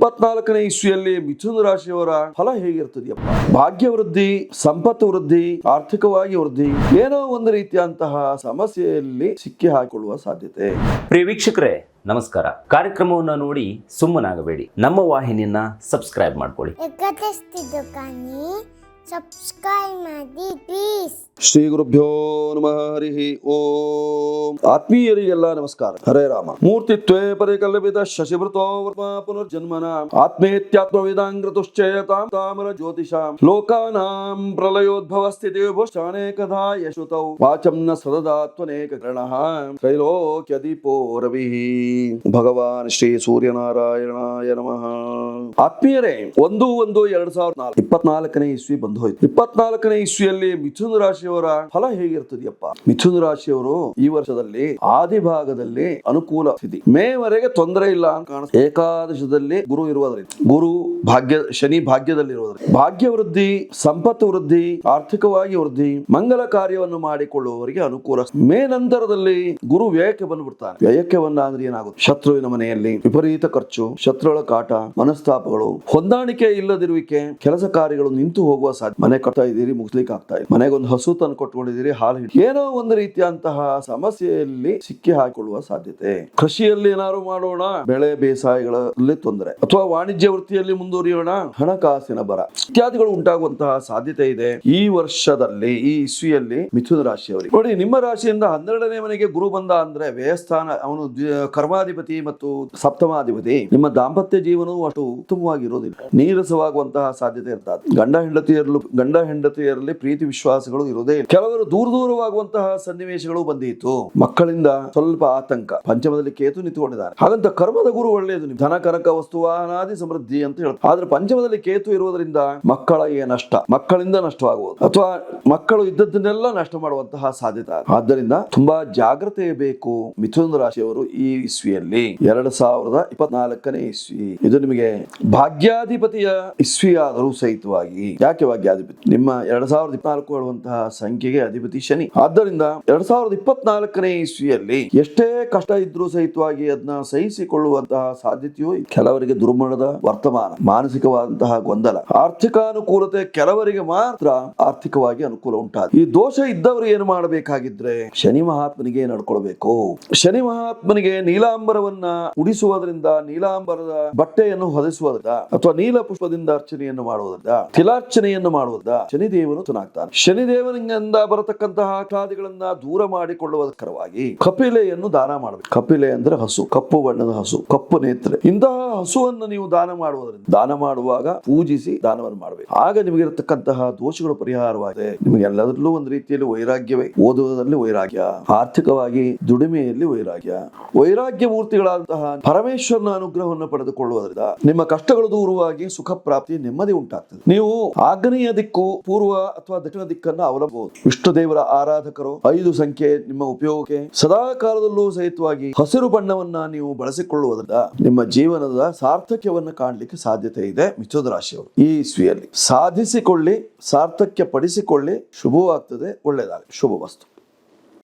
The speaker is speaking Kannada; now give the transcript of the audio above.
ಇಪ್ಪತ್ನಾಲ್ಕನೇ ಇಸ್ವಿಯಲ್ಲಿ ಮಿಥುನ ರಾಶಿಯವರ ಫಲ ಹೇಗಿರ್ತದೆಯಪ್ಪ? ಭಾಗ್ಯ ವೃದ್ಧಿ ಸಂಪತ್ತು ವೃದ್ಧಿ ಆರ್ಥಿಕವಾಗಿ ವೃದ್ಧಿ ಏನೋ ಒಂದು ರೀತಿಯಂತಹ ಸಮಸ್ಯೆಯಲ್ಲಿ ಸಿಕ್ಕಿ ಹಾಕಿಕೊಳ್ಳುವ ಸಾಧ್ಯತೆ. ಪ್ರಿಯ ವೀಕ್ಷಕರೇ ನಮಸ್ಕಾರ. ಕಾರ್ಯಕ್ರಮವನ್ನು ನೋಡಿ ಸುಮ್ಮನಾಗಬೇಡಿ. ನಮ್ಮ ವಾಹಿನಿಯನ್ನ ಸಬ್ಸ್ಕ್ರೈಬ್ ಮಾಡ್ಕೊಳ್ಳಿ. ಸಬ್ಸ್ಕ್ರೈಬ್ ಮಾಡಿ ಪ್ಲೀಸ್ ಶ್ರೀ ಗುರುಭ್ಯೋ ನಮಃ, ಹರಿ ಓಂ. ಆತ್ಮೀಯರಿಗೆಲ್ಲ ನಮಸ್ಕಾರ. ಹರೇ ರಾಮ. ಮೂರ್ತಿತ್ವೇ ಪರಿಕಲ್ಪಿತ ಶಶಿಭೃತೋ ವರ್ಮ ಪುನರ್ಜನ್ಮನ. ಆತ್ಮೇತ್ಯಾತ್ಮವಿದಾಂಗ್ರತುಶ್ಚೇತಾಂ ತಾಮರ ಜ್ಯೋತಿಷಾಂ. ಲೋಕಾನಾಂ ಪ್ರಲಯೋದ್ಭವ ಸ್ಥಿತಿ ವಿಭುಶ್ಚಾನೇಕಧಾ ಯಶುತೌ. ವಾಚಂ ನ ಸದದಾತ್ವನೇಕ ಕರ್ಣಃ ತ್ರೈಲೋಕ್ಯ ದೀಪೋ ರವಿ. ಭಗವಾನ್ ಶ್ರೀ ಸೂರ್ಯನಾರಾಯಣಾಯ ನಮಃ. ಆತ್ಮೀಯರೇ, ಒಂದು ಒಂದು ಎರಡ್ ಸಾವಿರದ ನಾಲ್ಕು. ಇಪ್ಪತ್ನಾಲ್ಕನೇ ಇಸ್ವಿ ಬಂದು ಹೋಯ್ತು. ಇಪ್ಪತ್ನಾಲ್ಕನೇ ಇಸ್ವಿಯಲ್ಲಿ ಮಿಥುನ ರಾಶಿಯವರ ಫಲ ಹೇಗಿರ್ತದೆಯಪ್ಪ? ಮಿಥುನ ರಾಶಿಯವರು ಈ ವರ್ಷದಲ್ಲಿ ಆದಿ ಭಾಗದಲ್ಲಿ ಅನುಕೂಲ ಸ್ಥಿತಿ. ಮೇವರೆಗೆ ತೊಂದರೆ ಇಲ್ಲ ಅಂತ ಕಾಣಿಸ್ತದೆ ಏಕಾದಶದಲ್ಲಿ ಗುರು ಇರುವುದರಿಂದ. ಗುರು ಭಾಗ್ಯ, ಶನಿ ಭಾಗ್ಯದಲ್ಲಿ ಇರುವುದರಿಂದ. ಭಾಗ್ಯ ವೃದ್ಧಿ, ಸಂಪತ್ತು ವೃದ್ಧಿ, ಆರ್ಥಿಕವಾಗಿ ವೃದ್ಧಿ, ಮಂಗಲ ಕಾರ್ಯವನ್ನು ಮಾಡಿಕೊಳ್ಳುವವರಿಗೆ ಅನುಕೂಲ ಮೇ ನಂತರದಲ್ಲಿ ಗುರು ವ್ಯಯಕ್ಕೆ ಬಂದ್ಬಿಡ್ತಾನೆ. ವ್ಯಯಕ್ಕೆ ಬಂದ ಏನಾಗುತ್ತೆ? ಶತ್ರುವಿನ ಮನೆಯಲ್ಲಿ ವಿಪರೀತ ಖರ್ಚು, ಶತ್ರುಗಳ ಕಾಟ, ಮನಸ್ತಾಪಗಳು, ಹೊಂದಾಣಿಕೆ ಇಲ್ಲದಿರುವಿಕೆ, ಕೆಲಸ ಕಾರ್ಯಗಳು ನಿಂತು ಹೋಗುವ ಸಾಧ್ಯ. ಮನೆ ಕಟ್ತಾ ಇದ್ದೀರಿ ಮುಗಿಸ್ಲಿಕ್ಕೆ ಆಗ್ತಾ ಇದೆ ಮನೆಗೊಂದು ಹಸು ತಂದು ಕೊಟ್ಕೊಂಡಿದ್ದೀರಿ ಹಾಲು ಏನೋ ಒಂದು ರೀತಿಯಂತಹ ಸಮಸ್ಯೆಯಲ್ಲಿ ಸಿಕ್ಕಿ ಹಾಕಿಕೊಳ್ಳುವ ಸಾಧ್ಯತೆ. ಕೃಷಿಯಲ್ಲಿ ಏನಾದ್ರು ಮಾಡೋಣ, ಬೆಳೆ ಬೇಸಾಯಗಳಲ್ಲಿ ತೊಂದರೆ. ಅಥವಾ ವಾಣಿಜ್ಯ ವೃತ್ತಿಯಲ್ಲಿ ಮುಂದುವರಿಯೋಣ, ಹಣಕಾಸಿನ ಬರ. ಇತ್ಯಾದಿಗಳು ಉಂಟಾಗುವಂತಹ ಸಾಧ್ಯತೆ ಇದೆ. ಈ ವರ್ಷದಲ್ಲಿ, ಈ ಇಸ್ವಿಯಲ್ಲಿ ಮಿಥುನ ರಾಶಿಯವರಿಗೆ. ನೋಡಿ, ನಿಮ್ಮ ರಾಶಿಯಿಂದ ಹನ್ನೆರಡನೇ ಮನೆಗೆ ಗುರು ಬಂದ ಅಂದ್ರೆ ವ್ಯಯಸ್ಥಾನ, ಅವನು ಕರ್ಮಾಧಿಪತಿ ಮತ್ತು ಸಪ್ತಮಾಧಿಪತಿ. ನಿಮ್ಮ ದಾಂಪತ್ಯ ಜೀವನವು ಅಷ್ಟು ಉತ್ತಮವಾಗಿರೋದಿಲ್ಲ ನೀರಸವಾಗುವಂತಹ ಸಾಧ್ಯತೆ ಇರ್ತದೆ. ಗಂಡ ಹೆಂಡತಿಯರಲ್ಲೂ, ಗಂಡ ಹೆಂಡತಿಯರಲ್ಲಿ ಪ್ರೀತಿ ವಿಶ್ವಾಸಗಳು ಇರೋದೇ ಕೆಲವರು ದೂರ ದೂರವಾಗುವಂತಹ ಸನ್ನಿವೇಶಗಳು ಬಂದಿತ್ತು ಮಕ್ಕಳಿಂದ ಸ್ವಲ್ಪ ಆತಂಕ. ಪಂಚಮದಲ್ಲಿ ಕೇತು ನಿಂತುಕೊಂಡಿದ್ದಾರೆ. ಹಾಗಂತ ಕರ್ಮದ ಗುರು ಒಳ್ಳೆಯದು. ಧನ, ಕನಕ, ವಸ್ತು ವಾಹನಾದಿ ಸಮೃದ್ಧಿ ಅಂತ ಹೇಳ್ತಾರೆ. ಆದ್ರೆ ಪಂಚಮದಲ್ಲಿ ಕೇತು ಇರುವುದರಿಂದ ಮಕ್ಕಳಿಗೆ ನಷ್ಟ. ಮಕ್ಕಳಿಂದ ನಷ್ಟವಾಗುವುದು. ಅಥವಾ ಮಕ್ಕಳು ಇದ್ದದ್ದನ್ನೆಲ್ಲ ನಷ್ಟ ಮಾಡುವಂತಹ ಸಾಧ್ಯತೆ. ಆದ್ದರಿಂದ ತುಂಬಾ ಜಾಗ್ರತೆ ಬೇಕು ಮಿಥುನ ರಾಶಿಯವರು ಈ ಇಸ್ವಿಯಲ್ಲಿ. ಎರಡು ಸಾವಿರದ ಇಪ್ಪತ್ನಾಲ್ಕನೇ ಇಸ್ವಿ. ಇದು ನಿಮಗೆ ಭಾಗ್ಯಾಧಿಪತಿಯ ಇಸ್ವಿಯಾದರೂ ಸಹಿತವಾಗಿ. ಯಾಕೆ ಭಾಗ್ಯಾಧಿಪತಿ? ನಿಮ್ಮ ಎರಡ್ ಸಾವಿರದ ಇಪ್ಪತ್ನಾಲ್ಕು ಹೇಳುವಂತಹ ಸಂಖ್ಯೆಗೆ ಅಧಿಪತಿ ಶನಿ. ಆದ್ದರಿಂದ ಎರಡ್ ಸಾವಿರದ ಇಪ್ಪತ್ನಾಲ್ಕನೇ ಇಸ್ವಿಯಲ್ಲಿ ಎಷ್ಟೇ ಕಷ್ಟ ಇದ್ರೂ ಸಹಿತವಾಗಿ ಅದನ್ನ ಸಹಿಸಿಕೊಳ್ಳುವಂತಹ ಸಾಧ್ಯತೆಯೂ. ಕೆಲವರಿಗೆ ದುರ್ಮರಣದ ವರ್ತಮಾನ, ಮಾನಸಿಕವಾದಂತಹ ಗೊಂದಲ ಆರ್ಥಿಕ ಅನುಕೂಲತೆ ಕೆಲವರಿಗೆ ಮಾತ್ರ ಆರ್ಥಿಕವಾಗಿ ಅನುಕೂಲ ಉಂಟಾದ. ಈ ದೋಷ ಇದ್ದವರು ಏನು ಮಾಡಬೇಕಾಗಿದ್ರೆ ಶನಿ ಮಹಾತ್ಮನಿಗೆ ನಡ್ಕೊಳ್ಬೇಕು. ಶನಿ ಮಹಾತ್ಮನಿಗೆ ನೀಲಾಂಬರವನ್ನ ಉಡಿಸುವುದರಿಂದ, ನೀಲಾಂಬರದ ಬಟ್ಟೆಯನ್ನು ಹೊದಿಸುವುದರಿಂದ ಅಥವಾ ನೀಲ ಪುಷ್ಪದಿಂದ ಅರ್ಚನೆಯನ್ನು ಮಾಡುವುದರಿಂದ, ತಿಲಾರ್ಚನೆಯನ್ನು ಮಾಡುವುದರಿಂದ ಶನಿದೇವನು ತುನಾಗ್ತಾನೆ ಶನಿದೇವನಿಂದ ಬರತಕ್ಕಂತಹ ಖಾದಿಗಳನ್ನ ದೂರ ಮಾಡಿಕೊಳ್ಳುವುದಕ್ಕರವಾಗಿ ಕಪಿಲೆಯನ್ನು ದಾನ ಮಾಡಬೇಕು. ಕಪಿಲೆ ಅಂದ್ರೆ ಹಸು, ಕಪ್ಪು ಬಣ್ಣದ ಹಸು, ಕಪ್ಪು ನೇತ್ರ. ಇಂತಹ ಹಸುವನ್ನು ನೀವು ದಾನ ಮಾಡುವುದರಿಂದ, ದಾನ ಮಾಡುವಾಗ ಪೂಜಿಸಿ ದಾನವನ್ನು ಮಾಡಬೇಕು. ಆಗ ನಿಮಗಿರತಕ್ಕಂತಹ ದೋಷಗಳು ಪರಿಹಾರವಾಗಿದೆ ನಿಮಗೆಲ್ಲದರಲ್ಲೂ ಒಂದು ರೀತಿಯಲ್ಲಿ ವೈರಾಗ್ಯವೇ. ಓದುವುದರಲ್ಲಿ ವೈರಾಗ್ಯ, ಆರ್ಥಿಕವಾಗಿ ದುಡಿಮೆಯಲ್ಲಿ ವೈರಾಗ್ಯ. ವೈರಾಗ್ಯ ಮೂರ್ತಿಗಳಾದಂತಹ ಪರಮೇಶ್ವರನ ಅನುಗ್ರಹವನ್ನು ಪಡೆದುಕೊಳ್ಳುವುದರಿಂದ ನಿಮ್ಮ ಕಷ್ಟಗಳು ದೂರವಾಗಿ ಸುಖ ಪ್ರಾಪ್ತಿ ನೆಮ್ಮದಿ ಉಂಟಾಗ್ತದೆ. ನೀವು ಆಗ್ನೇಯ ದಿಕ್ಕು, ಪೂರ್ವ ಅಥವಾ ದಕ್ಷಿಣ ದಿಕ್ಕನ್ನು ವಿಷ್ಣು ದೇವರ ಆರಾಧಕರು ಐದು ಸಂಖ್ಯೆ ನಿಮ್ಮ ಉಪಯೋಗಕ್ಕೆ ಸದಾ ಕಾಲದಲ್ಲೂ ಸಹಿತವಾಗಿ ಹಸಿರು ಬಣ್ಣವನ್ನ ನೀವು ಬಳಸಿಕೊಳ್ಳುವುದರಿಂದ ನಿಮ್ಮ ಜೀವನದ ಸಾರ್ಥಕ್ಯವನ್ನು ಕಾಣಲಿಕ್ಕೆ ಸಾಧ್ಯತೆ ಇದೆ ಮಿಥುನ ರಾಶಿಯವರು. ಈ ಇಸ್ವಿಯಲ್ಲಿ ಸಾಧಿಸಿಕೊಳ್ಳಿ ಸಾರ್ಥಕ್ಯ ಪಡಿಸಿಕೊಳ್ಳಿ ಶುಭವಾಗ್ತದೆ, ಒಳ್ಳೆಯದಾಗಲಿ. ಶುಭ ವಸ್ತು.